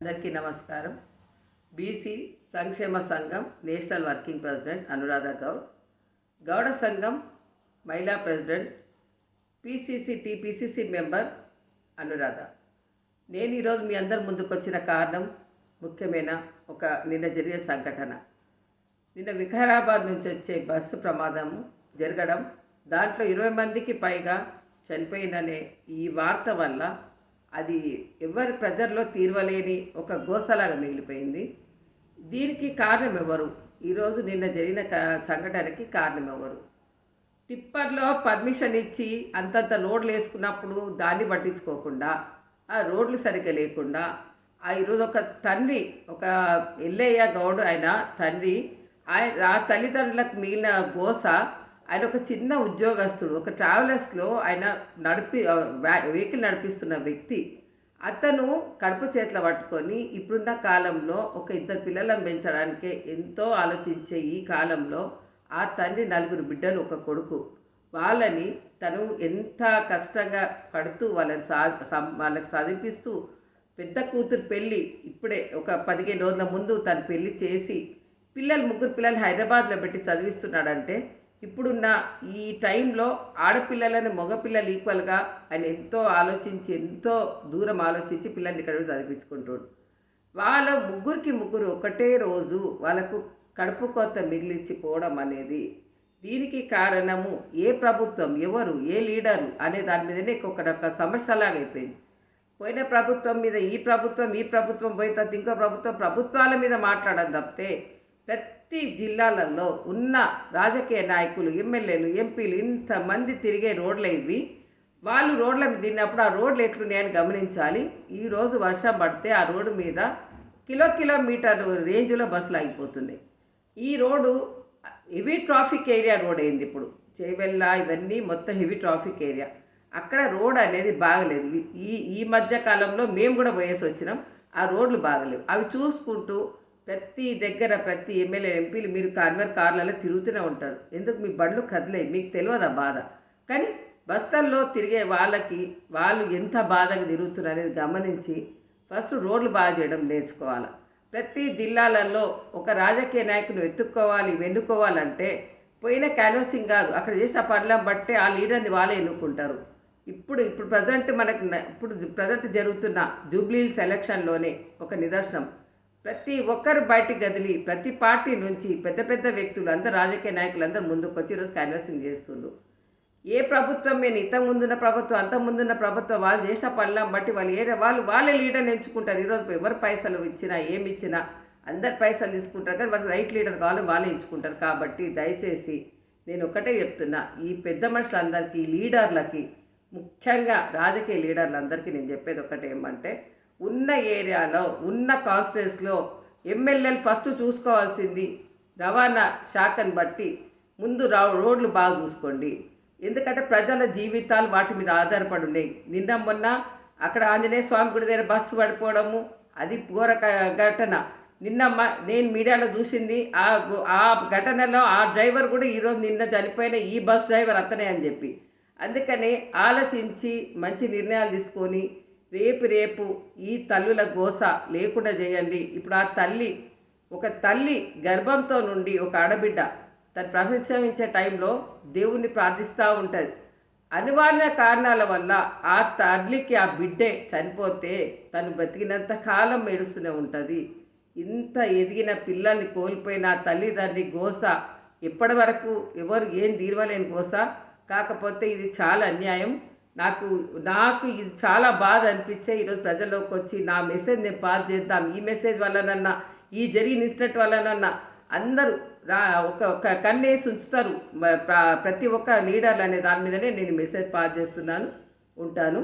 అందరికీ నమస్కారం. బీసీ సంక్షేమ సంఘం national working president Anuradha Goud Gouda సంఘం మహిళా president PCC TPCC member Anuradha. నేను ఈరోజు మీ అందరి ముందుకు వచ్చిన కారణం ముఖ్యమైన ఒక నిన్న జరిగే సంఘటన. నిన్న వికారాబాద్ నుంచి వచ్చే బస్సు ప్రమాదం జరగడం దాంట్లో ఇరవై మందికి పైగా చనిపోయిందనే ఈ వార్త వల్ల అది ఎవరి ప్రజల్లో తీర్వలేని ఒక గోసలాగా మిగిలిపోయింది. దీనికి కారణం ఎవరు ఈరోజు నిన్న జరిగిన సంఘటనకి కారణం ఎవరు టిప్పర్లో పర్మిషన్ ఇచ్చి అంతంత లోడ్లు వేసుకున్నప్పుడు దాన్ని పట్టించుకోకుండా ఆ రోడ్లు సరిగ్గా లేకుండా ఆ ఈరోజు ఒక తండ్రి ఒక ఎల్లయ్య గౌడ్ ఆయన తండ్రి ఆయన ఆ తల్లిదండ్రులకు మిగిలిన గోస ఆయన ఒక చిన్న ఉద్యోగస్తుడు ఒక ట్రావెలర్స్లో ఆయన నడిపి వెహికల్ నడిపిస్తున్న వ్యక్తి. అతను కడుపు చేతిలో పట్టుకొని ఇప్పుడున్న కాలంలో ఒక ఇద్దరు పిల్లలను పెంచడానికే ఎంతో ఆలోచించే ఈ కాలంలో ఆ తండ్రి నలుగురు బిడ్డలు ఒక కొడుకు. వాళ్ళని తను ఎంత కష్టంగా పడుతూ వాళ్ళని సా వాళ్ళకి చదివిపిస్తూ పెద్ద కూతురు పెళ్ళి ఇప్పుడే ఒక పదిహేను రోజుల ముందు తను పెళ్ళి చేసి పిల్లలు ముగ్గురు పిల్లలు హైదరాబాద్లో పెట్టి చదివిస్తున్నాడంటే ఇప్పుడున్న ఈ టైంలో ఆడపిల్లలని మగపిల్లలు ఈక్వల్గా ఆయన ఎంతో ఆలోచించి ఎంతో దూరం ఆలోచించి పిల్లల్ని ఇక్కడ చదివించుకుంటాడు. వాళ్ళ ముగ్గురికి ముగ్గురు ఒకటే రోజు వాళ్ళకు కడుపు కొత్త మిగిలించిపోవడం అనేది దీనికి కారణము ఏ ప్రభుత్వం ఎవరు ఏ లీడరు అనే దాని మీదనే ఒక ఒక సమస్యలాగా అయిపోయింది. పోయిన ప్రభుత్వం మీద ఈ ప్రభుత్వం ఈ ప్రభుత్వం పోయిన తర్వాత ఇంకో ప్రభుత్వం ప్రభుత్వాల మీద మాట్లాడడం తప్పితే ప్రతి ప్రతి జిల్లాలలో ఉన్న రాజకీయ నాయకులు ఎమ్మెల్యేలు ఎంపీలు ఇంతమంది తిరిగే రోడ్లు ఇవి. వాళ్ళు రోడ్ల మీద తిన్నప్పుడు ఆ రోడ్లు ఎట్లున్నాయని గమనించాలి. ఈరోజు వర్షం పడితే ఆ రోడ్డు మీద కిలో కిలోమీటర్ రేంజ్లో బస్సులు ఆగిపోతున్నాయి ఈ road heavy traffic area road అయింది ఇప్పుడు. చేవెళ్ళ ఇవన్నీ మొత్తం హెవీ ట్రాఫిక్ ఏరియా. అక్కడ రోడ్ అనేది బాగలేదు. ఈ- ఈ ఈ మధ్య కాలంలో మేము కూడా పోయేసి వచ్చినాం. ఆ రోడ్లు బాగలేవు. అవి చూసుకుంటూ ప్రతి దగ్గర ప్రతి ఎమ్మెల్యే ఎంపీలు మీరు కాన్వర్ కార్లలో తిరుగుతూనే ఉంటారు. ఎందుకు? మీ బండ్లు కదలే మీకు తెలియదా బాధ? కానీ బస్తల్లో తిరిగే వాళ్ళకి వాళ్ళు ఎంత బాధగా తిరుగుతున్నారు అనేది గమనించి ఫస్ట్ రోడ్లు బాగా చేయడం నేర్చుకోవాలి. ప్రతి జిల్లాలలో ఒక రాజకీయ నాయకుని ఎత్తుక్కోవాలి వెన్నుకోవాలంటే పోయిన క్యాన్వసింగ్ కాదు అక్కడ చేసిన పనులను బట్టే ఆ లీడర్ని వాళ్ళే ఎన్నుకుంటారు. ఇప్పుడు ఇప్పుడు ప్రజెంట్ మనకు ఇప్పుడు ప్రజెంట్ జరుగుతున్న జూబ్లీ సెలక్షన్లోనే ఒక నిదర్శనం. ప్రతి ఒక్కరు బయటికి కదిలి ప్రతి పార్టీ నుంచి పెద్ద పెద్ద వ్యక్తులు అందరు రాజకీయ నాయకులు అందరూ ముందుకు వచ్చి ఈరోజు క్యాన్వాసింగ్ చేస్తున్నారు ఏ ప్రభుత్వం నేను ఇంత ముందున్న ప్రభుత్వం అంత ముందున్న ప్రభుత్వం వాళ్ళు చేసిన పనులను బట్టి వాళ్ళు ఏ వాళ్ళు వాళ్ళే లీడర్ని ఎంచుకుంటారు. ఈరోజు ఎవరు పైసలు ఇచ్చినా ఏమి ఇచ్చినా అందరు పైసలు తీసుకుంటారు కానీ వాళ్ళు రైట్ లీడర్ కావాలి వాళ్ళే ఎంచుకుంటారు. కాబట్టి దయచేసి నేను ఒకటే చెప్తున్నా ఈ పెద్ద మనుషులందరికీ లీడర్లకి ముఖ్యంగా రాజకీయ లీడర్లందరికీ నేను చెప్పేది ఒకటే ఏమంటే ఉన్న ఏరియాలో ఉన్న కాన్స్టిట్యూన్స్లో ఎమ్మెల్యేలు ఫస్ట్ చూసుకోవాల్సింది రవాణా శాఖను బట్టి. ముందు రా రోడ్లు బాగా చూసుకోండి. ఎందుకంటే ప్రజల జీవితాలు వాటి మీద ఆధారపడి ఉన్నాయి. నిన్న మొన్న అక్కడ ఆంజనేయ స్వామి గుడి దగ్గర బస్సు పడిపోవడము అది ఘోర ఘటన. నిన్న నేను మీడియాలో చూసింది ఆ ఆ ఘటనలో ఆ డ్రైవర్ కూడా ఈరోజు నిన్న చనిపోయిన ఈ బస్ డ్రైవర్ అతనే అని చెప్పి. అందుకని ఆలోచించి మంచి నిర్ణయాలు తీసుకొని రేపు రేపు ఈ తల్లుల గోస లేకుండా చేయండి. ఇప్పుడు ఆ తల్లి ఒక తల్లి గర్భంతో నుండి ఒక ఆడబిడ్డ తను ప్రవేశించే టైంలో దేవుణ్ణి ప్రార్థిస్తూ ఉంటుంది. అనివార్య కారణాల వల్ల ఆ తల్లికి ఆ బిడ్డే చనిపోతే తను బతికినంత కాలం ఏడుస్తూనే ఉంటుంది. ఇంత ఎదిగిన పిల్లల్ని కోల్పోయిన తల్లిదండ్రి గోస ఎప్పటి వరకు ఎవరు ఏం తీరవలేని గోస? కాకపోతే ఇది చాలా అన్యాయం. నాకు నాకు ఇది చాలా బాధ అనిపించే ఈరోజు ప్రజల్లోకి వచ్చి నా మెసేజ్ నేను పాస్ చేద్దాం ఈ మెసేజ్ వల్లనన్నా ఈ జరిగిన ఇన్సిడెంట్ వల్లనన్నా అందరూ ఒక ఒక కన్నేసి ఉంచుతారు ప్రతి ఒక్క లీడర్లు అనే దాని మీదనే నేను మెసేజ్ పాస్ చేస్తున్నాను ఉంటాను.